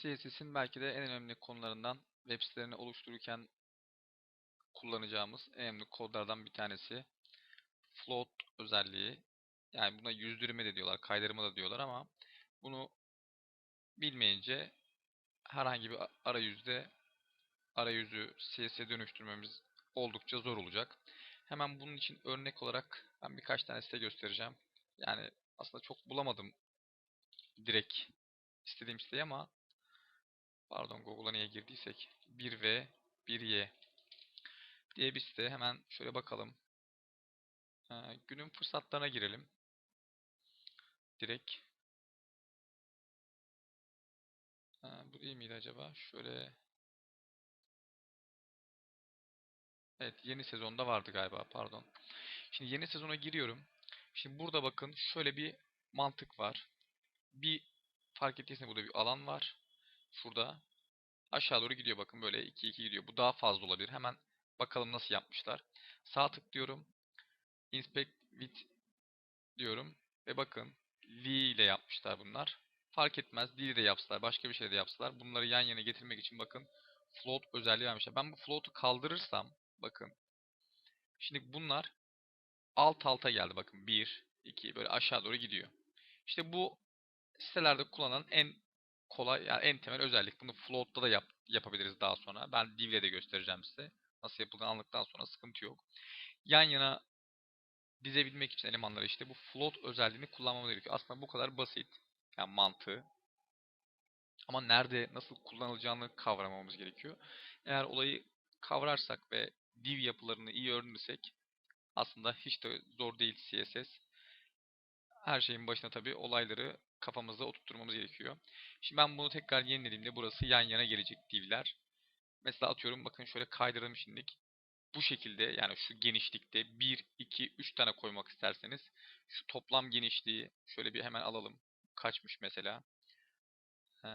CSS'in belki de en önemli konularından web sitelerini oluştururken kullanacağımız en önemli kodlardan bir tanesi float özelliği. Yani buna yüzdürme de diyorlar, kaydırma da diyorlar ama bunu bilmeyince herhangi bir arayüzde arayüzü CSS'e dönüştürmemiz oldukça zor olacak. Hemen bunun için örnek olarak ben birkaç tane site göstereceğim. Yani aslında çok bulamadım direkt istediğim siteyi ama pardon Google'a niye girdiysek 1V 1Y diye bir site. Hemen şöyle bakalım. Ee, günün fırsatlarına girelim. Direkt. Ee, bu değil miydi acaba? Şöyle. Evet yeni sezonda vardı galiba pardon. Şimdi yeni sezona giriyorum. Şimdi burada bakın şöyle bir mantık var. Bir fark ettiyseniz burada bir alan var. Şurada. Aşağı doğru gidiyor bakın böyle 2-2 gidiyor. Bu daha fazla olabilir. Hemen bakalım nasıl yapmışlar. Sağ tıklıyorum. Inspect with diyorum. Ve bakın V ile yapmışlar bunlar. Fark etmez. D de yapsalar. Başka bir şey de yapsalar. Bunları yan yana getirmek için bakın float özelliği vermişler. Ben bu float'u kaldırırsam bakın. Şimdi bunlar alt alta geldi. Bakın 1, 2 böyle aşağı doğru gidiyor. İşte bu sitelerde kullanılan en kolay yani en temel özellik. Bunu float'ta da yap, yapabiliriz daha sonra. Ben div'le de göstereceğim size. Nasıl yapıldığını anladıktan sonra sıkıntı yok. Yan yana dizebilmek için elemanları işte bu float özelliğini kullanmamız gerekiyor. Aslında bu kadar basit. Yani mantığı. Ama nerede, nasıl kullanılacağını kavramamız gerekiyor. Eğer olayı kavrarsak ve div yapılarını iyi öğrenirsek aslında hiç de zor değil CSS. Her şeyin başına tabii olayları kafamızda oturtturmamız gerekiyor. Şimdi ben bunu tekrar yenilediğimde burası yan yana gelecek divler. Mesela atıyorum bakın şöyle kaydıralım şimdilik. Bu şekilde yani şu genişlikte 1, 2, 3 tane koymak isterseniz şu toplam genişliği şöyle bir hemen alalım. Kaçmış mesela? Ee,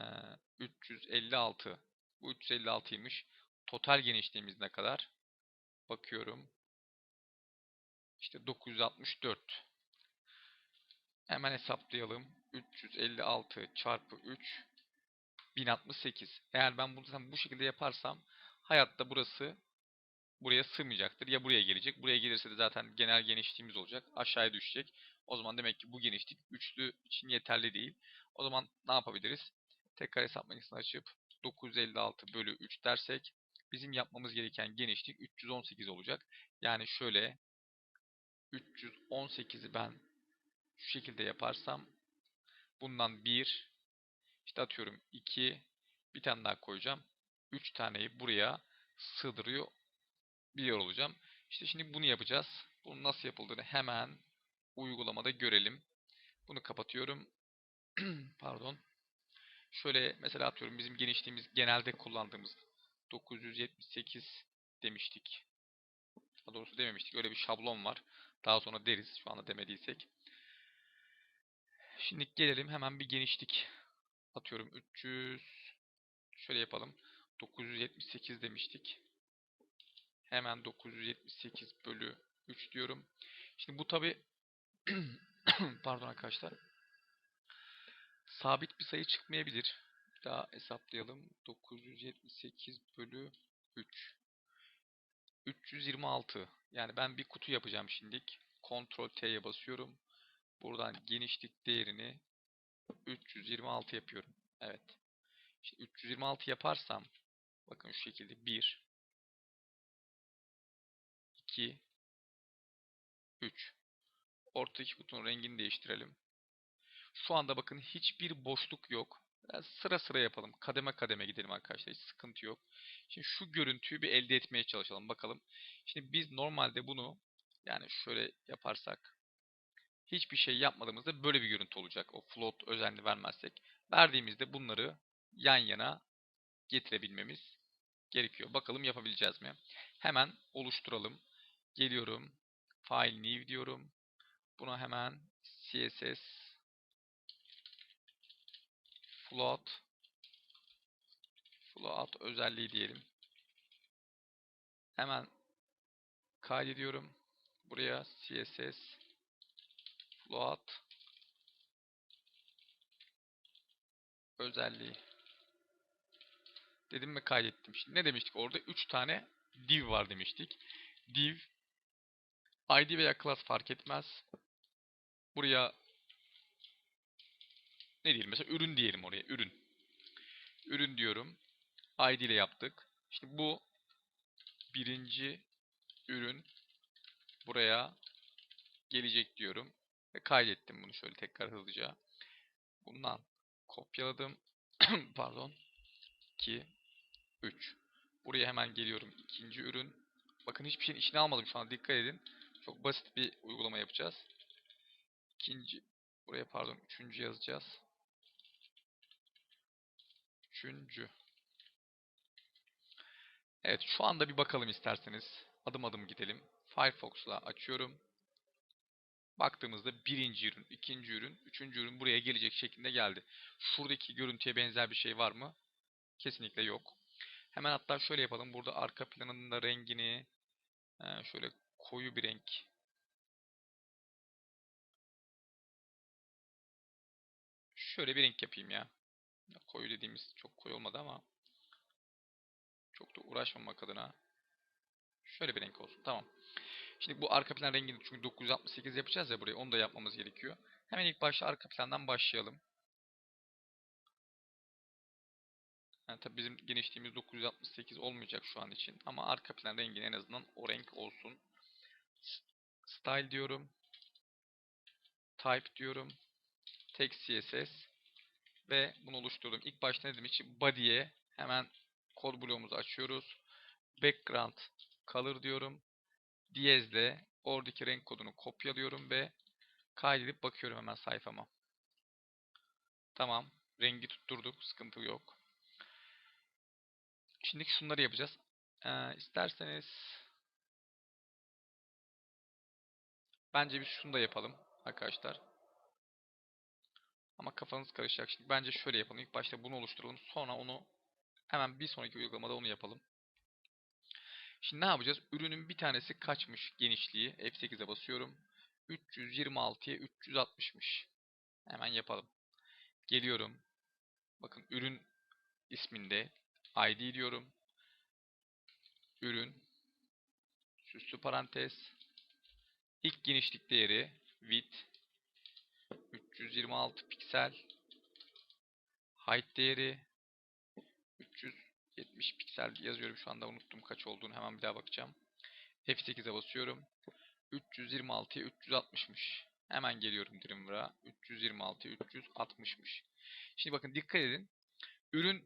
356. Bu 356'ymış. Total genişliğimiz ne kadar? Bakıyorum. İşte 964. Hemen hesaplayalım. 356 çarpı 3 1068. Eğer ben bunu bu şekilde yaparsam hayatta burası buraya sığmayacaktır. Ya buraya gelecek. Buraya gelirse de zaten genel genişliğimiz olacak. Aşağıya düşecek. O zaman demek ki bu genişlik üçlü için yeterli değil. O zaman ne yapabiliriz? Tekrar hesap makinesini açıp 956 bölü 3 dersek bizim yapmamız gereken genişlik 318 olacak. Yani şöyle 318'i ben şu şekilde yaparsam bundan 1 işte atıyorum 2 bir tane daha koyacağım. 3 taneyi buraya sığdırıyor biliyor olacağım. İşte şimdi bunu yapacağız. Bunun nasıl yapıldığını hemen uygulamada görelim. Bunu kapatıyorum. Pardon. Şöyle mesela atıyorum bizim genişliğimiz genelde kullandığımız 978 demiştik. Daha doğrusu dememiştik. Öyle bir şablon var. Daha sonra deriz şu anda demediysek. Şimdi gelelim hemen bir genişlik atıyorum 300 şöyle yapalım. 978 demiştik. Hemen 978 bölü 3 diyorum. Şimdi bu tabi pardon arkadaşlar sabit bir sayı çıkmayabilir. Daha hesaplayalım. 978 bölü 3. 326. Yani ben bir kutu yapacağım şimdilik. Ctrl T'ye basıyorum. Buradan genişlik değerini 326 yapıyorum. Evet. İşte 326 yaparsam bakın şu şekilde 1 2 3 Ortadaki kutunun rengini değiştirelim. Şu anda bakın hiçbir boşluk yok. Biraz sıra sıra yapalım. Kademe kademe gidelim arkadaşlar. Hiç sıkıntı yok. Şimdi şu görüntüyü bir elde etmeye çalışalım. Bakalım. Şimdi biz normalde bunu yani şöyle yaparsak hiçbir şey yapmadığımızda böyle bir görüntü olacak. O float özelliğini vermezsek. Verdiğimizde bunları yan yana getirebilmemiz gerekiyor. Bakalım yapabileceğiz mi? Hemen oluşturalım. Geliyorum. File new diyorum. Buna hemen CSS float float özelliği diyelim. Hemen kaydediyorum. Buraya CSS float özelliği dedim ve kaydettim. Şimdi ne demiştik orada? 3 tane div var demiştik. Div ID veya class fark etmez. Buraya ne diyelim mesela ürün diyelim oraya ürün. Ürün diyorum. ID ile yaptık. Şimdi bu birinci ürün buraya gelecek diyorum. Ve kaydettim bunu şöyle tekrar hızlıca. Bundan kopyaladım. Pardon. 2 3 Buraya hemen geliyorum. ikinci ürün. Bakın hiçbir şeyin içine almadım şu an. Dikkat edin. Çok basit bir uygulama yapacağız. İkinci. Buraya pardon. Üçüncü yazacağız. Üçüncü. Evet şu anda bir bakalım isterseniz. Adım adım gidelim. Firefox'la açıyorum. Baktığımızda birinci ürün, ikinci ürün, üçüncü ürün buraya gelecek şeklinde geldi. Şuradaki görüntüye benzer bir şey var mı? Kesinlikle yok. Hemen hatta şöyle yapalım. Burada arka planının da rengini e, şöyle koyu bir renk. Şöyle bir renk yapayım ya. Koyu dediğimiz çok koyu olmadı ama çok da uğraşmamak adına şöyle bir renk olsun. Tamam. Şimdi bu arka plan rengini çünkü 968 yapacağız ya buraya. Onu da yapmamız gerekiyor. Hemen ilk başta arka plandan başlayalım. Yani tabii bizim genişliğimiz 968 olmayacak şu an için. Ama arka plan rengini en azından o renk olsun. Style diyorum. Type diyorum. Text CSS. Ve bunu oluşturdum. İlk başta ne dedim için body'ye hemen kod bloğumuzu açıyoruz. Background color diyorum. Diyezle oradaki renk kodunu kopyalıyorum ve kaydedip bakıyorum hemen sayfama. Tamam. Rengi tutturduk. Sıkıntı yok. Şimdi şunları yapacağız. Ee, isterseniz bence biz şunu da yapalım arkadaşlar. Ama kafanız karışacak. Şimdi bence şöyle yapalım. İlk başta bunu oluşturalım. Sonra onu hemen bir sonraki uygulamada onu yapalım. Şimdi ne yapacağız? Ürünün bir tanesi kaçmış genişliği. F8'e basıyorum. 326'ya 360'mış. Hemen yapalım. Geliyorum. Bakın ürün isminde ID diyorum. Ürün süslü parantez ilk genişlik değeri width 326 piksel height değeri 370 piksel yazıyorum şu anda unuttum kaç olduğunu hemen bir daha bakacağım. F8'e basıyorum. 326'ya 360'mış. Hemen geliyorum Dreamweaver'a. 326'ya 360'mış. Şimdi bakın dikkat edin. Ürün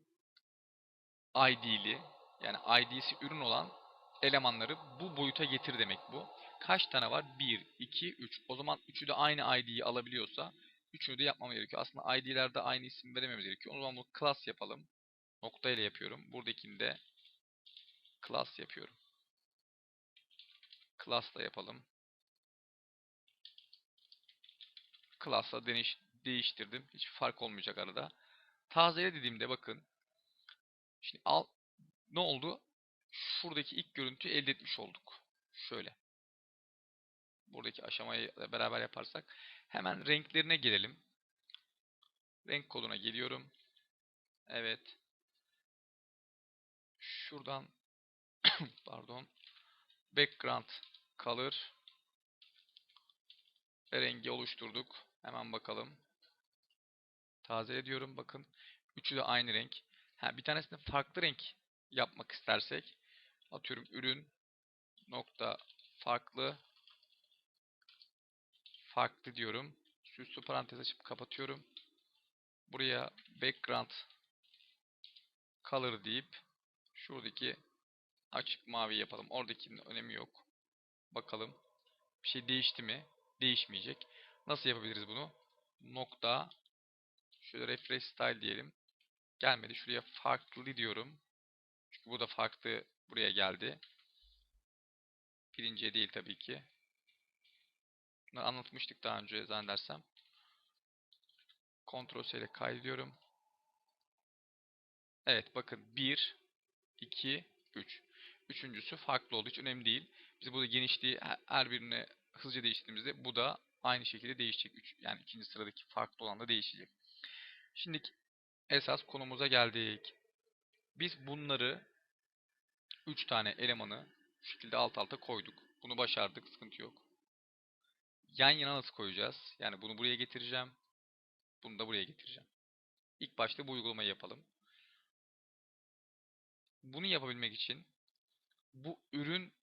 ID'li yani ID'si ürün olan elemanları bu boyuta getir demek bu. Kaç tane var? 1, 2, 3. O zaman 3'ü de aynı ID'yi alabiliyorsa 3'ünü de yapmam gerekiyor. Aslında ID'lerde aynı isim verememiz gerekiyor. O zaman bunu class yapalım. Nokta ile yapıyorum. Buradakini de class yapıyorum. Class da yapalım. Class'la değiş değiştirdim. Hiç fark olmayacak arada. Tazele dediğimde bakın Şimdi al ne oldu? Şuradaki ilk görüntüyü elde etmiş olduk. Şöyle. Buradaki aşamayı beraber yaparsak. Hemen renklerine gelelim. Renk koduna geliyorum. Evet. Şuradan pardon. Background color ve rengi oluşturduk. Hemen bakalım. Taze ediyorum. Bakın. Üçü de aynı renk. Ha, bir tanesini farklı renk yapmak istersek atıyorum ürün nokta farklı farklı diyorum. Süslü parantez açıp kapatıyorum. Buraya background color deyip şuradaki açık mavi yapalım. Oradakinin önemi yok. Bakalım. Bir şey değişti mi? Değişmeyecek. Nasıl yapabiliriz bunu? Nokta şöyle refresh style diyelim. Gelmedi. Şuraya farklı diyorum. Çünkü bu da farklı buraya geldi. Birinciye değil tabii ki. Bunları anlatmıştık daha önce zannedersem. Ctrl C ile kaydediyorum. Evet bakın 1, 2, 3. Üçüncüsü farklı olduğu için önemli değil. Biz burada genişliği her birine hızlıca değiştirdiğimizde bu da aynı şekilde değişecek. Üç, yani ikinci sıradaki farklı olan da değişecek. Şimdi esas konumuza geldik. Biz bunları 3 tane elemanı şu şekilde alt alta koyduk. Bunu başardık. Sıkıntı yok. Yan yana nasıl koyacağız? Yani bunu buraya getireceğim. Bunu da buraya getireceğim. İlk başta bu uygulamayı yapalım. Bunu yapabilmek için bu ürün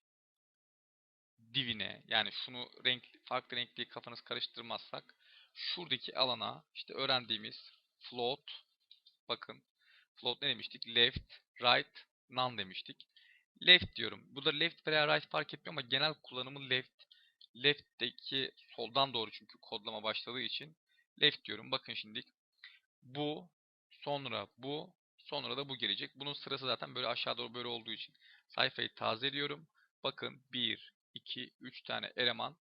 divine yani şunu renk farklı renkli kafanız karıştırmazsak şuradaki alana işte öğrendiğimiz float bakın float ne demiştik? Left, right, none demiştik. Left diyorum. Burada left veya right fark etmiyor ama genel kullanımı left. Left'teki soldan doğru çünkü kodlama başladığı için left diyorum. Bakın şimdi bu sonra bu sonra da bu gelecek. Bunun sırası zaten böyle aşağı doğru böyle olduğu için sayfayı tazeliyorum. Bakın 1, 2, 3 tane eleman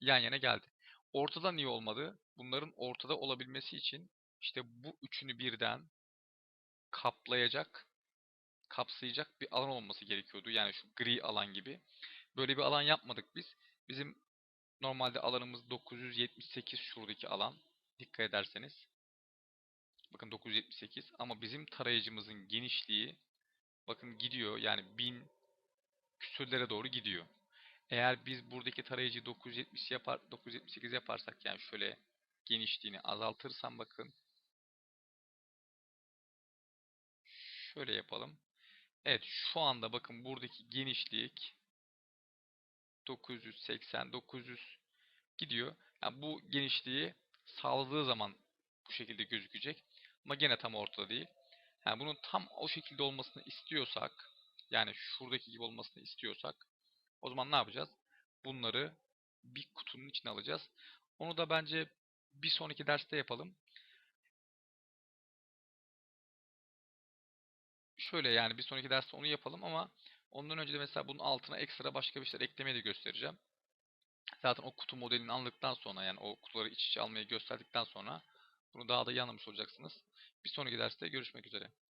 yan yana geldi. Ortada niye olmadı? Bunların ortada olabilmesi için işte bu üçünü birden kaplayacak, kapsayacak bir alan olması gerekiyordu. Yani şu gri alan gibi. Böyle bir alan yapmadık biz. Bizim normalde alanımız 978 şuradaki alan. Dikkat ederseniz. Bakın 978 ama bizim tarayıcımızın genişliği bakın gidiyor yani 1000 küsürlere doğru gidiyor. Eğer biz buradaki tarayıcı 970 yapar 978 yaparsak yani şöyle genişliğini azaltırsam bakın şöyle yapalım. Evet şu anda bakın buradaki genişlik 980 900 gidiyor. Yani bu genişliği sağladığı zaman bu şekilde gözükecek. Ama gene tam ortada değil. Yani bunun tam o şekilde olmasını istiyorsak yani şuradaki gibi olmasını istiyorsak o zaman ne yapacağız? Bunları bir kutunun içine alacağız. Onu da bence bir sonraki derste yapalım. Şöyle yani bir sonraki derste onu yapalım ama ondan önce de mesela bunun altına ekstra başka bir şeyler eklemeyi de göstereceğim. Zaten o kutu modelini aldıktan sonra yani o kutuları iç içe almayı gösterdikten sonra bunu daha da iyi anlamış olacaksınız. Bir sonraki derste görüşmek üzere.